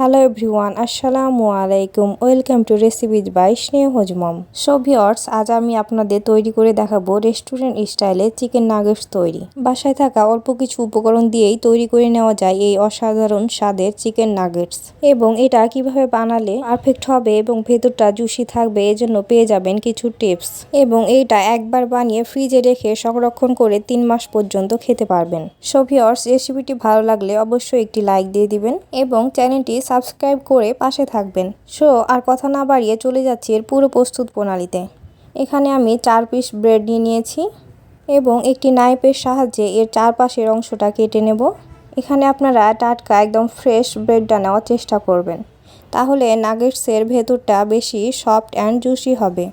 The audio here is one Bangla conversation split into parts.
হ্যালো এভরিওয়ান আসসালামু আলাইকুম ওয়েলকাম টু রেসিপিজ বাই স্নেহ হজমম সো ভিওর্স আজ আমি আপনাদের তৈরি করে দেখাবো রেস্টুরেন্ট স্টাইলে চিকেন নাগেটস তৈরি। বাসায় থাকা অল্প কিছু উপকরণ দিয়েই তৈরি করে নেওয়া যায় এই অসাধারণ স্বাদের চিকেন নাগেটস এবং এটা কীভাবে বানালে পারফেক্ট হবে এবং ভেতরটা জুসি থাকবে, এজন্য পেয়ে যাবেন কিছু টিপস এবং এইটা একবার বানিয়ে ফ্রিজে রেখে সংরক্ষণ করে তিন মাস পর্যন্ত খেতে পারবেন। সো ভিওর্স রেসিপিটি ভালো লাগলে অবশ্যই একটি লাইক দিয়ে দিবেন এবং চ্যানেলটি সাবস্ক্রাইব করে পাশে থাকবেন। সো, আর কথা না বাড়িয়ে চলে যাচ্ছি এর পুরো প্রস্তুত প্রণালীতে। এখানে আমি চার পিস ব্রেড নিয়ে নিয়েছি এবং একটি নাইফের সাহায্যে এর চারপাশের অংশটা কেটে নেব। এখানে আপনারা টাটকা একদম ফ্রেশ ব্রেডটা নেওয়ার চেষ্টা করবেন। তাহলে নাগেটসের ভেতরটা বেশি সফট অ্যান্ড জুসি হবে।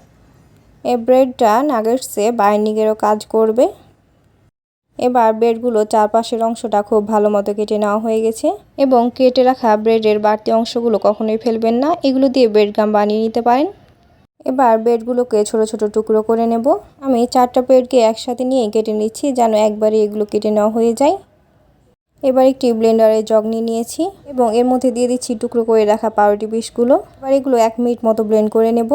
এই ব্রেডটা নাগেটসে বাইন্ডিংয়েরও কাজ করবে। এবার ব্রেডগুলো চারপাশের অংশটা খুব ভালো মতো কেটে নেওয়া হয়ে গেছে এবং কেটে রাখা ব্রেডের বাড়তি অংশগুলো কখনোই ফেলবেন না। এগুলো দিয়ে ব্রেড গাম বানিয়ে নিতে পারেন। এবার ব্রেডগুলোকে ছোট ছোট টুকরো করে নেব। আমি চারটা ব্রেডকে একসাথে নিয়ে কেটে নিচ্ছি যেন একবারে এগুলো কেটে নেওয়া হয়ে যায়। এবার একটি ব্লেন্ডারে জগ নিয়ে নিয়েছি এবং এর মধ্যে দিয়ে দিচ্ছি টুকরো করে রাখা পাউরুটি পিসগুলো। এবার এগুলো এক মিনিট মতো ব্লেন্ড করে নেব।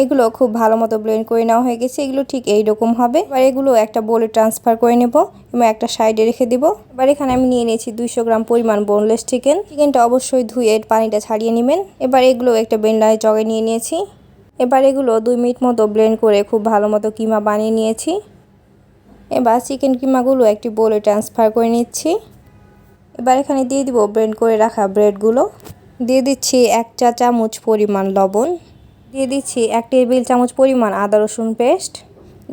এগুলো খুব ভালো মতো ব্লেন্ড করে নেওয়া হয়ে গেছে। এগুলো ঠিক এই রকম হবে। এবার এগুলো একটা বোলে ট্রান্সফার করে নেব এবং একটা সাইডে রেখে দিব। এবার এখানে আমি নিয়ে নিয়েছি দুইশো গ্রাম পরিমাণ বোনলেস চিকেন চিকেনটা অবশ্যই ধুয়ে পানিটা ছাড়িয়ে নেবেন। এবার এগুলো একটা ব্লেন্ডারে জগে নিয়ে নিয়েছি। এবার এগুলো দুই মিনিট মতো ব্লেন্ড করে খুব ভালো মতো কিমা বানিয়ে নিয়েছি। এবার চিকেন কিমাগুলো একটি বোলে ট্রান্সফার করে নিচ্ছি। এবার এখানে দিয়ে দিব ব্লেন্ড করে রাখা ব্রেডগুলো দিয়ে দিচ্ছি এক চা চামচ পরিমাণ লবণ। দিয়ে দিচ্ছি এক টেবিল চামচ পরিমাণ আদা রসুন পেস্ট।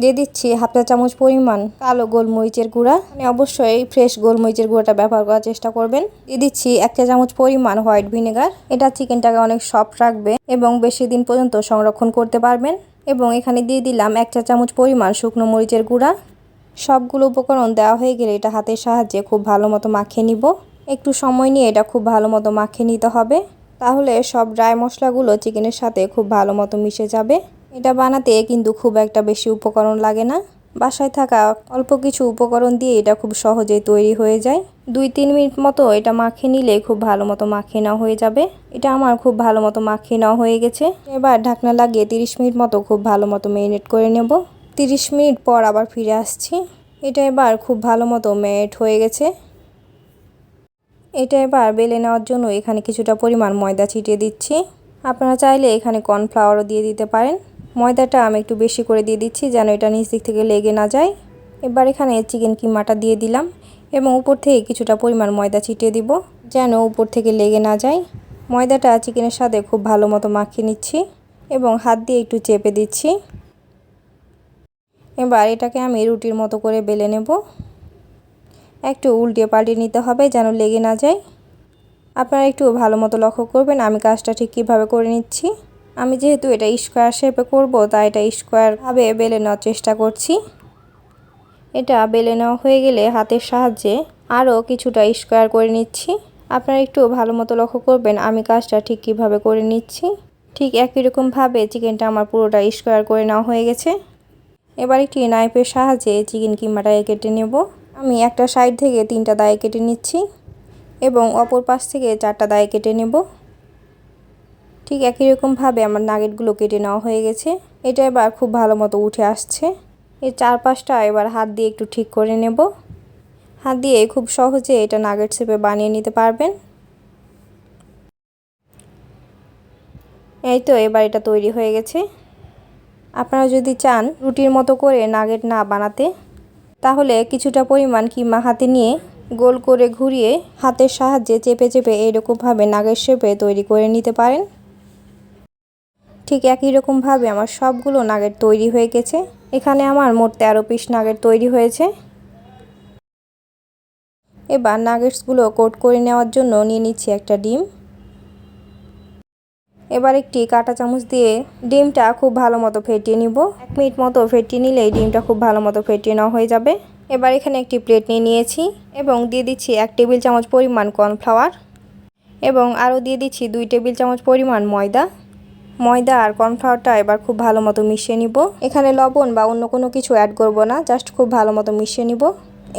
দিয়ে দিচ্ছি হাফ চা চামচ পরিমাণ কালো গোলমরিচের গুঁড়া। মানে অবশ্যই ফ্রেশ গোলমরিচের গুঁড়াটা ব্যবহার করার চেষ্টা করবেন। দিয়ে দিচ্ছি এক চা চামচ পরিমাণ হোয়াইট ভিনেগার। এটা চিকেনটাকে অনেক সফট রাখবে এবং বেশি দিন পর্যন্ত সংরক্ষণ করতে পারবেন। এবং এখানে দিয়ে দিলাম এক চা চামচ পরিমাণ শুকনো মরিচের গুঁড়া। সবগুলো উপকরণ দেওয়া হয়ে গেলে এটা হাতের সাহায্যে খুব ভালো মতো মাখিয়ে নিব। একটু সময় নিয়ে এটা খুব ভালো মতো মাখিয়ে নিতে হবে। তাহলে সব ড্রাই মশলাগুলো চিকেনের সাথে খুব ভালো মতো মিশে যাবে। এটা বানাতে কিন্তু খুব একটা বেশি উপকরণ লাগে না। বাসায় থাকা অল্প কিছু উপকরণ দিয়ে এটা খুব সহজেই তৈরি হয়ে যায়। দুই তিন মিনিট মতো এটা মাখিয়ে নিলে খুব ভালো মতো মাখিয়ে নেওয়া হয়ে যাবে। এটা আমার খুব ভালো মতো মাখিয়ে নেওয়া হয়ে গেছে। এবার ঢাকনা লাগিয়ে তিরিশ মিনিট মতো খুব ভালো মতো মেরিনেট করে নেব। তিরিশ মিনিট পর আবার ফিরে আসছি। এটা এবার খুব ভালো মতো মেরিনেট হয়ে গেছে। এটা এবার বেলে নেওয়ার জন্য এখানে কিছুটা পরিমাণ ময়দা ছিটিয়ে দিচ্ছি। আপনারা চাইলে এখানে কর্নফ্লাওয়ারও দিয়ে দিতে পারেন। ময়দাটা আমি একটু বেশি করে দিয়ে দিচ্ছি যেন এটা নিচ দিক থেকে লেগে না যায়। এবার এখানে চিকেন কিমাটা দিয়ে দিলাম এবং উপর থেকে কিছুটা পরিমাণ ময়দা ছিটিয়ে দিব যেন উপর থেকে লেগে না যায়। ময়দাটা চিকেনের সাথে খুব ভালো মতো মাখিয়ে নিচ্ছি এবং হাত দিয়ে একটু চেপে দিচ্ছি। এবার এটাকে আমি রুটির মতো করে বেলে নেব। একটু উল্টে পাল্টে নিতে হবে যেন লেগে না যায়। আপনারা একটু ভালো মতো লক্ষ্য করবেন আমি কাজটা ঠিক কীভাবে করে নিচ্ছি। আমি যেহেতু এটা স্কোয়ার শেপে করব, তাই এটা স্কোয়ারভাবে বেলে নেওয়ার চেষ্টা করছি। এটা বেলে নেওয়া হয়ে গেলে হাতের সাহায্যে আরও কিছুটা স্কোয়ার করে নিচ্ছি। আপনারা একটু ভালো মতো লক্ষ্য করবেন আমি কাজটা ঠিক কীভাবে করে নিচ্ছি। ঠিক একই রকমভাবে চিকেনটা আমার পুরোটা স্কোয়ার করে নেওয়া হয়ে গেছে। এবার একটি নাইফের সাহায্যে চিকেন কিমাটা কেটে নেব। আমি একটা সাইড থেকে তিনটা দায়ে কেটে নিচ্ছি এবং অপর পাশ থেকে চারটা দায়ে কেটে নেব। ঠিক একই রকমভাবে আমার নাগেটগুলো কেটে নেওয়া হয়ে গেছে। এটা এবার খুব ভালো মতো উঠে আসছে। এর চারপাশটা এবার হাত দিয়ে একটু ঠিক করে নেব। হাত দিয়ে খুব সহজে এটা নাগেট শেপে বানিয়ে নিতে পারবেন। এই তো এবার এটা তৈরি হয়ে গেছে। আপনারা যদি চান রুটির মতো করে নাগেট না বানাতে তাহলে কিছুটা পরিমাণ কিমা হাতে নিয়ে গোল করে ঘুরিয়ে হাতের সাহায্যে চেপে চেপে এইরকমভাবে নাগের শেপে তৈরি করে নিতে পারেন। ঠিক একই রকমভাবে আমার সবগুলো নাগের তৈরি হয়ে গেছে। এখানে আমার মোট তেরো পিস নাগের তৈরি হয়েছে। এবার নাগেটসগুলো কোট করে নেওয়ার জন্য নিয়ে নিচ্ছি একটা ডিম। এবার একটি কাটা চামচ দিয়ে ডিমটা খুব ভালো মতো ফেটিয়ে নিব। এক মিনিট মতো ফেটিয়ে নিলেই ডিমটা খুব ভালো মতো ফেটিয়ে নেওয়া হয়ে যাবে। এবার এখানে একটি প্লেট নিয়ে নিয়েছি এবং দিয়ে দিচ্ছি এক টেবিল চামচ পরিমাণ কর্নফ্লাওয়ার এবং আরও দিয়ে দিচ্ছি দুই টেবিল চামচ পরিমাণ ময়দা। ময়দা আর কর্নফ্লাওয়ারটা এবার খুব ভালো মতো মিশিয়ে নিব। এখানে লবণ বা অন্য কোনো কিছু অ্যাড করব না জাস্ট খুব ভালো মতো মিশিয়ে নিব।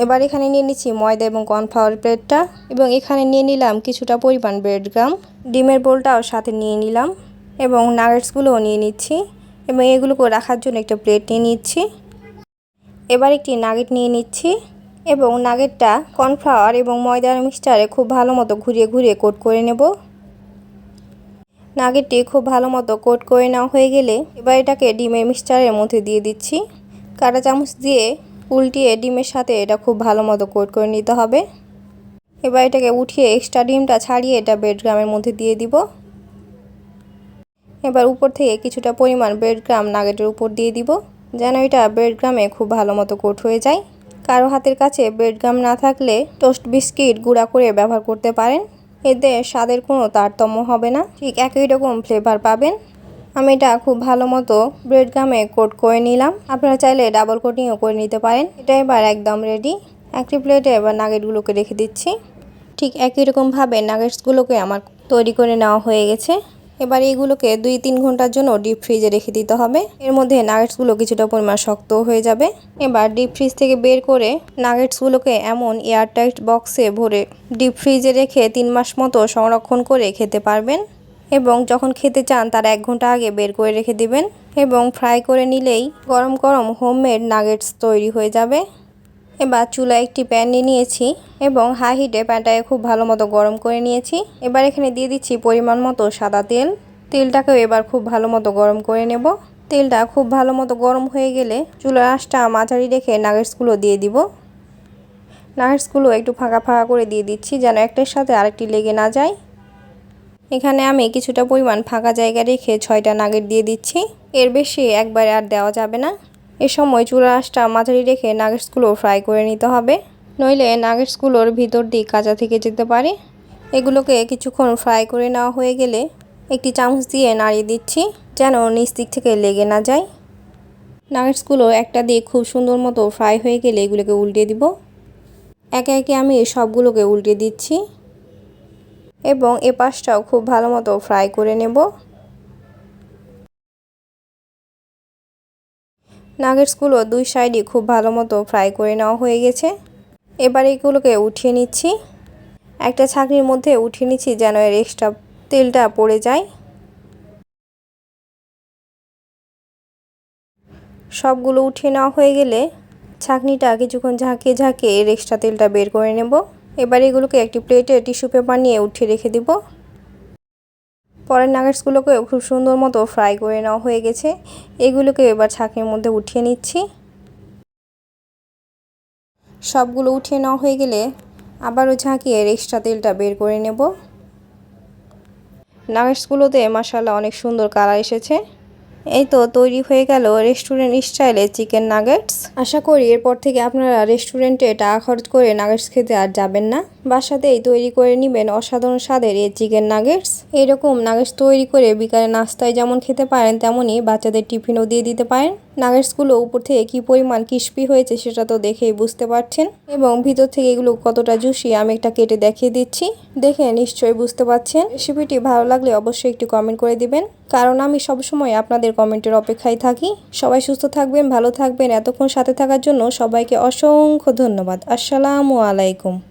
এবার এখানে নিয়ে নিচ্ছি ময়দা এবং কর্নফ্লাওয়ার প্লেটটা এবং এখানে নিয়ে নিলাম কিছুটা পরিমাণ ব্রেড গ্রাম। ডিমের বোলটাও সাথে নিয়ে নিলাম এবং নাগেটসগুলোও নিয়ে নিচ্ছি এবং এগুলোকে রাখার জন্য একটা প্লেট নিয়ে নিচ্ছি। এবার একটি নাগেট নিয়ে নিচ্ছি এবং নাগেটটা কর্নফ্লাওয়ার এবং ময়দার মিক্সচারে খুব ভালো মতো ঘুরিয়ে ঘুরিয়ে কোট করে নেব। নাগেটটি খুব ভালো মতো কোট করে নেওয়া হয়ে গেলে এবার এটাকে ডিমের মিক্সচারের মধ্যে দিয়ে দিচ্ছি। কাঁটা চামচ দিয়ে উল্টিয়ে ডিমের সাথে এটা খুব ভালো মতো কোট করে নিতে হবে। এবার এটাকে উঠিয়ে এক্সট্রা ডিমটা ছাড়িয়ে এটা ব্রেডগ্রামের মধ্যে দিয়ে দিব। এবার উপর থেকে কিছুটা পরিমাণ ব্রেডগ্রাম নাগেটের উপর দিয়ে দিব, যেন এটা ব্রেডগ্রামে খুব ভালো মতো কোট হয়ে যায়। কারও হাতের কাছে ব্রেডগ্রাম না থাকলে টোস্ট বিস্কিট গুঁড়া করে ব্যবহার করতে পারেন। এতে স্বাদের কোনো তারতম্য হবে না, ঠিক একই রকম ফ্লেভার পাবেন। আমি এটা খুব ভালো মতো ব্রেড গামে কোট করে নিলাম। আপনারা চাইলে ডাবল কোটিংও করে নিতে পারেন। এটা এবার একদম রেডি একটি প্লেটে এবার নাগেটগুলোকে রেখে দিচ্ছি। ঠিক একই রকমভাবে নাগেটসগুলোকে আমার তৈরি করে নেওয়া হয়ে গেছে। এবার এইগুলোকে দুই তিন ঘণ্টার জন্য ডিপ ফ্রিজে রেখে দিতে হবে। এর মধ্যে নাগেটসগুলো কিছুটা পরিমাণ শক্ত হয়ে যাবে। এবার ডিপ ফ্রিজ থেকে বের করে নাগেটসগুলোকে এমন এয়ারটাইট বক্সে ভরে ডিপ ফ্রিজে রেখে তিন মাস মতো সংরক্ষণ করে খেতে পারবেন। এবং যখন খেতে চান তার এক ঘণ্টা আগে বের করে রেখে দিবেন এবং ফ্রাই করে নিলেই গরম গরম হোমমেড নাগেটস তৈরি হয়ে যাবে। এবার চুলা একটি প্যান নিয়ে নিয়েছি এবং হাই হিটে প্যানটাকে খুব ভালো মতো গরম করে নিয়েছি। এবার এখানে দিয়ে দিচ্ছি পরিমাণ মতো সাদা তেল। তেলটাকেও এবার খুব ভালো মতো গরম করে নেব। তেলটা খুব ভালো মতো গরম হয়ে গেলে চুলার আঁশটা মাঝারি রেখে নাগেটসগুলো দিয়ে দিব। নাগেটসগুলো একটু ফাঁকা ফাঁকা করে দিয়ে দিচ্ছি যেন একটার সাথে আরেকটি লেগে না যায়। এখানে আমি কিছুটা পরিমাণ ফাঁকা জায়গা রেখে ছয়টা নাগেট দিয়ে দিচ্ছি। এর বেশি একবারে আর দেওয়া যাবে না। এ সময় চুলার আঁশটা মাঝারি রেখে নাগেটসগুলো ফ্রাই করে নিতে হবে। নইলে নাগেটসগুলোর ভিতর দিয়ে কাঁচা থেকে যেতে পারে। এগুলোকে কিছুক্ষণ ফ্রাই করে নেওয়া হয়ে গেলে একটি চামচ দিয়ে নাড়িয়ে দিচ্ছি যেন নিচ দিক থেকে লেগে না যায়। নাগেটসগুলো একটা দিয়ে খুব সুন্দর মতো ফ্রাই হয়ে গেলে এগুলোকে উল্টে দিব। একে একে আমি সবগুলোকে উল্টে দিচ্ছি। এবং এ পাশটাও খুব ভালো মতো ফ্রাই করে নেব। নাগেটসগুলো দুই সাইডই খুব ভালো মতো ফ্রাই করে নেওয়া হয়ে গেছে। এবার এগুলোকে উঠিয়ে নিচ্ছি। একটা ছাঁকনির মধ্যে উঠিয়ে নিচ্ছি যেন এর এক্সট্রা তেলটা পড়ে যায়। সবগুলো উঠিয়ে নেওয়া হয়ে গেলে ছাঁকনিটা কিছুক্ষণ ঝাঁকিয়ে ঝাঁকিয়ে এর এক্সট্রা তেলটা বের করে নেব। এবার এগুলোকে একটি প্লেটে টিস্যু পেপার নিয়ে উঠিয়ে রেখে দিব। পরের নাগেটসগুলোকে খুব সুন্দর মতো ফ্রাই করে নেওয়া হয়ে গেছে। এগুলোকে এবার ছাঁকের মধ্যে উঠিয়ে নিচ্ছি। সবগুলো উঠিয়ে নেওয়া হয়ে গেলে আবারও ঝাঁকিয়ে এক্সট্রা তেলটা বের করে নেব। নাগেটসগুলোতে মশালা অনেক সুন্দর কালার এসেছে। এই তো তৈরি হয়ে গেল রেস্টুরেন্ট স্টাইলে চিকেন নাগেটস আশা করি এরপর থেকে আপনারা রেস্টুরেন্টে টাকা খরচ করে নাগেটস খেতে আর যাবেন না। বাসাতেই তৈরি করে নেবেন অসাধারণ স্বাদের এই চিকেন নাগেটস এরকম নাগেটস তৈরি করে বিকালে নাস্তায় যেমন খেতে পারেন, তেমনই বাচ্চাদের টিফিনও দিয়ে দিতে পারেন। নাগেটসগুলো উপর থেকে কী পরিমাণ ক্রিস্পি হয়েছে সেটা তো দেখেই বুঝতে পারছেন। এবং ভিতর থেকে এগুলো কতটা জুসি আমি একটা কেটে দেখিয়ে দিচ্ছি। দেখে নিশ্চয়ই বুঝতে পারছেন। রেসিপিটি ভালো লাগলে অবশ্যই একটি কমেন্ট করে দিবেন। কারণ আমি সবসময় আপনাদের কমেন্টের অপেক্ষায় থাকি। সবাই সুস্থ থাকবেন, ভালো থাকবেন। এতক্ষণ সাথে থাকার জন্য সবাইকে অসংখ্য ধন্যবাদ। আসসালামু আলাইকুম।